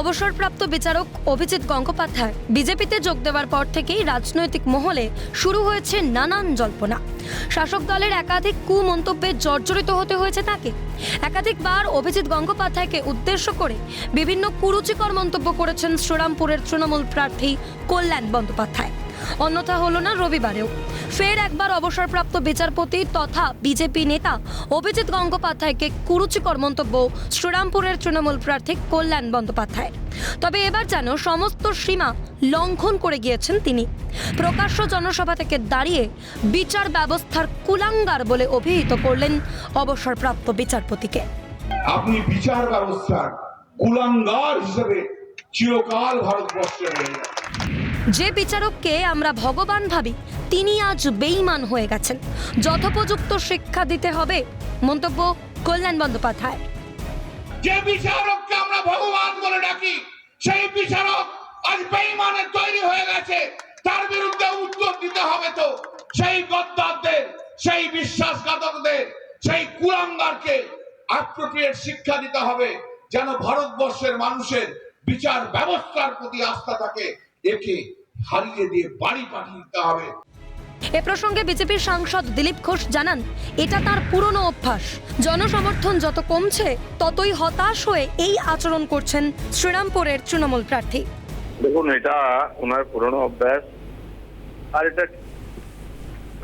অবসরপ্রাপ্ত বিচারক অভিজিৎ গঙ্গোপাধ্যায়। বিজেপিতে যোগ দেওয়ার পর থেকেই রাজনৈতিক মহলে শুরু হয়েছে নানান জল্পনা। শাসক দলের একাধিক কুমন্তব্যে জর্জরিত হতে হয়েছে তাকে। একাধিকবার অভিজিৎ গঙ্গোপাধ্যায়কে উদ্দেশ্য করে বিভিন্ন কুরুচিকর মন্তব্য করেছেন শ্রীরামপুরের তৃণমূল প্রার্থী কল্যাণ বন্দ্যোপাধ্যায়। অন্যথা হলো না রবিবারেও। ফের একবার অবসরপ্রাপ্ত বিচারপতি তথা বিজেপি নেতা অভিজিৎ গঙ্গোপাধ্যায়কে কুরুচিকর মন্তব্য শ্রীরামপুরের তৃণমূল প্রার্থী কল্যাণ বন্দ্যোপাধ্যায় তবে এবার যেন সমস্ত সীমা লঙ্ঘন করে গিয়েছেন তিনি। প্রকাশ্য জনসভা থেকে দাঁড়িয়ে বিচার ব্যবস্থার কুলাঙ্গার বলে অভিহিত করলেন অবসরপ্রাপ্ত বিচারপতিকে। আপনি বিচার ব্যবস্থার কুলাঙ্গার হিসেবে চিরকাল ভারতবর্ষে রয়ে যে বিচারককে আমরা ভগবান ভাবি, তিনি আজ বেইমান হয়ে গেছেন। যথোপযুক্ত শিক্ষা দিতে হবে, মন্তব্য কল্যাণ বন্দ্যোপাধ্যায়। যে বিচারককে আমরা ভগবান বলে ডাকি, সেই বিচারক আজ বেইমানে তৈরি হয়ে গেছে। তার বিরুদ্ধে উত্তর দিতে হবে তো। সেই গদ্দারদের, সেই বিশ্বাসঘাতকদের, সেই কুলাঙ্গারকে অ্যাপ্রোপ্রিয়েট শিক্ষা দিতে হবে, যেন ভারতবর্ষের মানুষের বিচার ব্যবস্থার প্রতি আস্থা থাকে। একে হারিয়ে দিয়ে বাড়ি পাঠিয়ে দিতে হবে। এ প্রসঙ্গে বিজেপির সাংসদ দিলীপ ঘোষ জানান এটা তার পুরনো অভ্যাস। জনসমর্থন যত কমছে ততই হতাশ হয়ে এই আচরণ করছেন শ্রীরামপুরের তৃণমূল প্রার্থী। দেখুন এটা ওনার পুরনো অভ্যাস আর এটা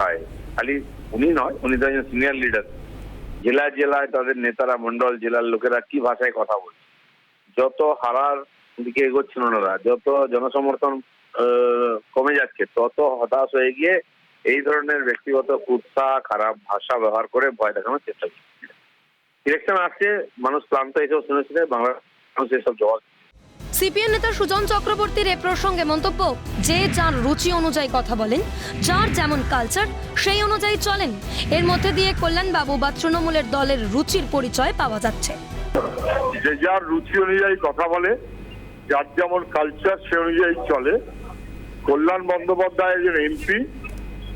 হয় খালি উনি নয় উনি তো একজন সিনিয়র লিডার জেলায় জেলায় তাদের নেতারা মন্ডল জেলার লোকেরা কি ভাষায় কথা বলছে? যত হারার দিকে এগোচ্ছেন ওনারা। যত জনসমর্থন কমে যাচ্ছে তত হতাশ হয়ে গিয়ে এই ধরনের ব্যক্তিগত কুৎসা খারাপ ভাষা ব্যবহার করে ভয় দেখানোর চেষ্টা করছে। ইলেকশন আসছে মানুষ ক্লান্ত এসব শুনেছিল বাংলা মানুষ এসব জবাব সিপিএম নেতা সুজন চক্রবর্তীর এ প্রসঙ্গে মন্তব্য যে যার রুচি অনুযায়ী কথা বলেন যার যেমন কালচার সেই অনুযায়ী চলেন। এর মধ্যে দিয়ে কল্যাণবাবু বা তৃণমূলের দলের রুচির পরিচয় পাওয়া যাচ্ছে। যে যার রুচি অনুযায়ী কথা বলে যার যেমন কালচার সে অনুযায়ী চলে। কল্যাণ বন্দ্যোপাধ্যায় একজন এমপি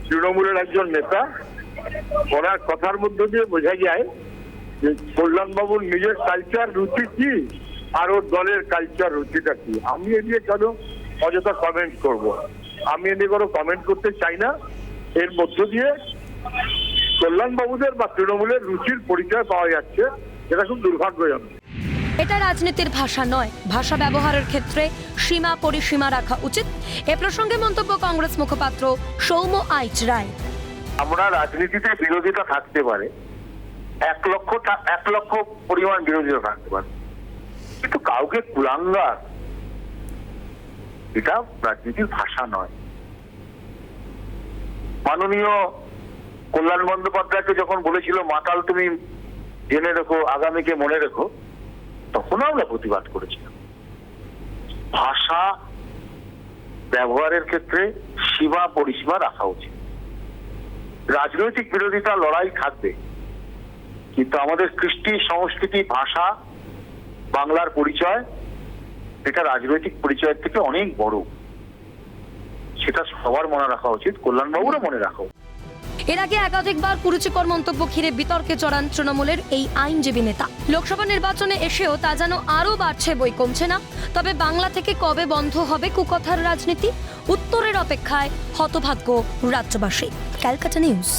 তৃণমূলের একজন নেতা। ওনার কথার মধ্য দিয়ে বোঝা যায় যে কল্যাণবাবুর নিজের কালচার রুচি কি আর ওর দলের কালচার রুচিটা কি। আমি এ নিয়ে কেন অযথা কমেন্ট করব। আমি এ নিয়ে কোনো কমেন্ট করতে চাই না। এর মধ্য দিয়ে কল্যাণবাবুদের বা তৃণমূলের রুচির পরিচয় পাওয়া যাচ্ছে, যেটা খুব দুর্ভাগ্যজনক। এটা রাজনীতির ভাষা নয়। ভাষা ব্যবহারের ক্ষেত্রে সীমা পরিসীমা রাখা উচিত। এ প্রসঙ্গে মন্তব্য কংগ্রেস মুখপাত্র সৌম্য আইচ রায়। আমরা রাজনীতিতে বিরোধিতা থাকতে পারে। এক লক্ষ এক লক্ষ পরিমাণ বিরোধিতা থাকতে পারে। কিন্তু কাউকে কুলাঙ্গার, এটা রাজনীতির ভাষা নয়। মাননীয় কল্যাণ বন্দ্যোপাধ্যায়কে যখন বলেছিল, মাতাল তুমি জেনে রেখো, আগামীকে মনে রেখো তখন আমরা প্রতিবাদ করেছিলাম। ভাষা ব্যবহারের ক্ষেত্রে সীমা পরিসীমা রাখা উচিত। রাজনৈতিক বিরোধিতা লড়াই থাকবে, কিন্তু আমাদের কৃষ্টি, সংস্কৃতি, ভাষা, বাংলার পরিচয়, এটা রাজনৈতিক পরিচয়ের থেকে অনেক বড়। সেটা সবার মনে রাখা উচিত, কল্যাণবাবুরও মনে রাখা উচিত। এর আগে একাধিকবার কুরুচিকর মন্তব্য ঘিরে বিতর্কে চড়ান তৃণমূলের এই আইনজীবী নেতা। লোকসভা নির্বাচনে এসেও তা যেন আরও বাড়ছে বই কমছে না। তবে বাংলা থেকে কবে বন্ধ হবে কুকথার রাজনীতি? উত্তরের অপেক্ষায় হতভাগ্য রাজ্যবাসী। Calcutta news.